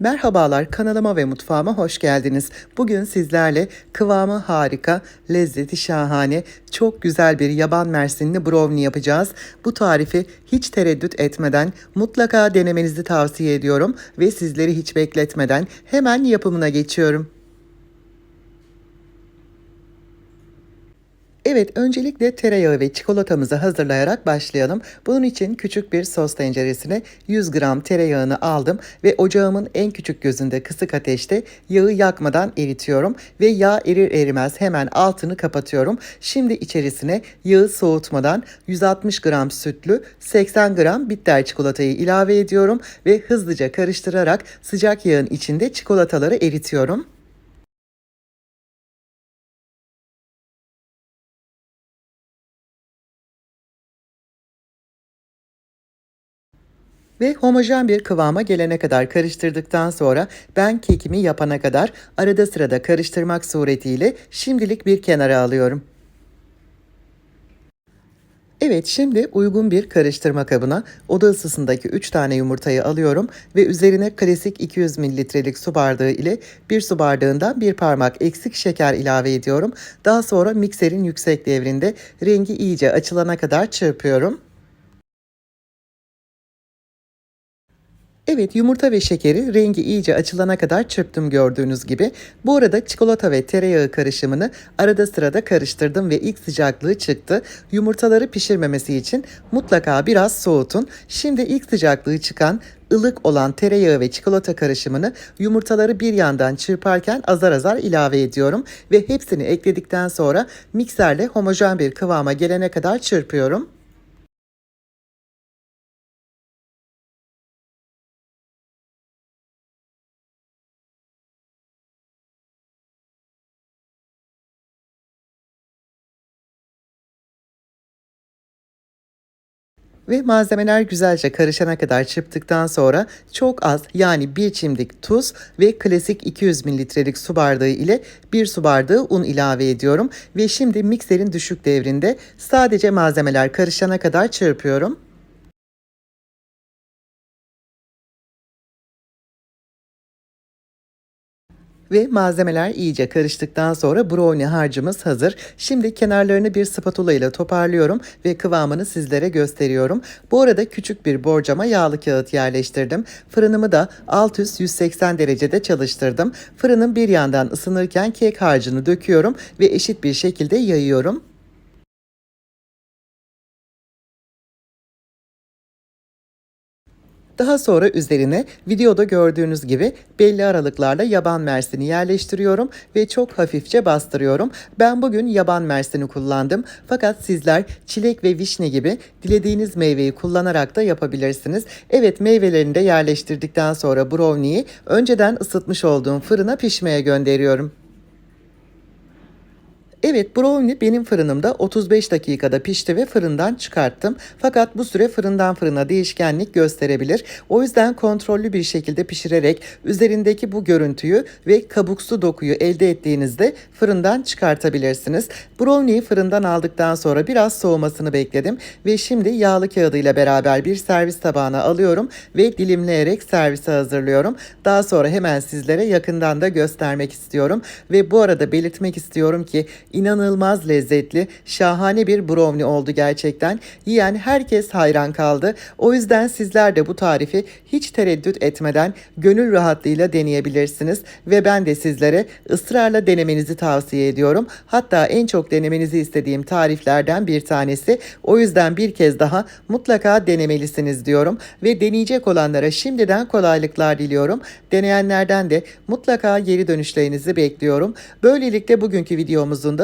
Merhabalar kanalıma ve mutfağıma hoş geldiniz. Bugün sizlerle kıvamı harika, lezzeti şahane, çok güzel bir yaban mersinli brownie yapacağız. Bu tarifi hiç tereddüt etmeden mutlaka denemenizi tavsiye ediyorum ve sizleri hiç bekletmeden hemen yapımına geçiyorum. Evet, öncelikle tereyağı ve çikolatamızı hazırlayarak başlayalım. Bunun için küçük bir sos tenceresine 100 gram tereyağını aldım ve ocağımın en küçük gözünde kısık ateşte yağı yakmadan eritiyorum ve yağ erir erimez hemen altını kapatıyorum. Şimdi içerisine yağı soğutmadan 160 gram sütlü 80 gram bitter çikolatayı ilave ediyorum ve hızlıca karıştırarak sıcak yağın içinde çikolataları eritiyorum. Ve homojen bir kıvama gelene kadar karıştırdıktan sonra ben kekimi yapana kadar arada sırada karıştırmak suretiyle şimdilik bir kenara alıyorum. Evet şimdi uygun bir karıştırma kabına oda ısısındaki 3 tane yumurtayı alıyorum ve üzerine klasik 200 mililitrelik su bardağı ile bir su bardağından bir parmak eksik şeker ilave ediyorum. Daha sonra mikserin yüksek devrinde rengi iyice açılana kadar çırpıyorum. Evet yumurta ve şekeri rengi iyice açılana kadar çırptım gördüğünüz gibi. Bu arada çikolata ve tereyağı karışımını arada sırada karıştırdım ve ilk sıcaklığı çıktı. Yumurtaları pişirmemesi için mutlaka biraz soğutun. Şimdi ilk sıcaklığı çıkan ılık olan tereyağı ve çikolata karışımını yumurtaları bir yandan çırparken azar azar ilave ediyorum ve hepsini ekledikten sonra mikserle homojen bir kıvama gelene kadar çırpıyorum. Ve malzemeler güzelce karışana kadar çırptıktan sonra çok az yani bir çimdik tuz ve klasik 200 mililitrelik su bardağı ile bir su bardağı un ilave ediyorum. Ve şimdi mikserin düşük devrinde sadece malzemeler karışana kadar çırpıyorum. Ve malzemeler iyice karıştıktan sonra brownie harcımız hazır. Şimdi kenarlarını bir spatula ile toparlıyorum ve kıvamını sizlere gösteriyorum. Bu arada küçük bir borcama yağlı kağıt yerleştirdim. Fırınımı da alt üst 180 derecede çalıştırdım. Fırının bir yandan ısınırken kek harcını döküyorum ve eşit bir şekilde yayıyorum. Daha sonra üzerine videoda gördüğünüz gibi belli aralıklarla yaban mersini yerleştiriyorum ve çok hafifçe bastırıyorum. Ben bugün yaban mersini kullandım fakat sizler çilek ve vişne gibi dilediğiniz meyveyi kullanarak da yapabilirsiniz. Evet meyvelerini de yerleştirdikten sonra brownie'yi önceden ısıtmış olduğum fırına pişmeye gönderiyorum. Evet brownie benim fırınımda 35 dakikada pişti ve fırından çıkarttım. Fakat bu süre fırından fırına değişkenlik gösterebilir. O yüzden kontrollü bir şekilde pişirerek üzerindeki bu görüntüyü ve kabuksu dokuyu elde ettiğinizde fırından çıkartabilirsiniz. Brownie'yi fırından aldıktan sonra biraz soğumasını bekledim ve şimdi yağlı kağıdıyla beraber bir servis tabağına alıyorum ve dilimleyerek servise hazırlıyorum. Daha sonra hemen sizlere yakından da göstermek istiyorum ve bu arada belirtmek istiyorum ki inanılmaz lezzetli, şahane bir brownie oldu gerçekten. Yiyen herkes hayran kaldı. O yüzden sizler de bu tarifi hiç tereddüt etmeden gönül rahatlığıyla deneyebilirsiniz ve ben de sizlere ısrarla denemenizi tavsiye ediyorum. Hatta en çok denemenizi istediğim tariflerden bir tanesi. O yüzden bir kez daha mutlaka denemelisiniz diyorum ve deneyecek olanlara şimdiden kolaylıklar diliyorum. Deneyenlerden de mutlaka geri dönüşlerinizi bekliyorum. Böylelikle bugünkü videomuzun da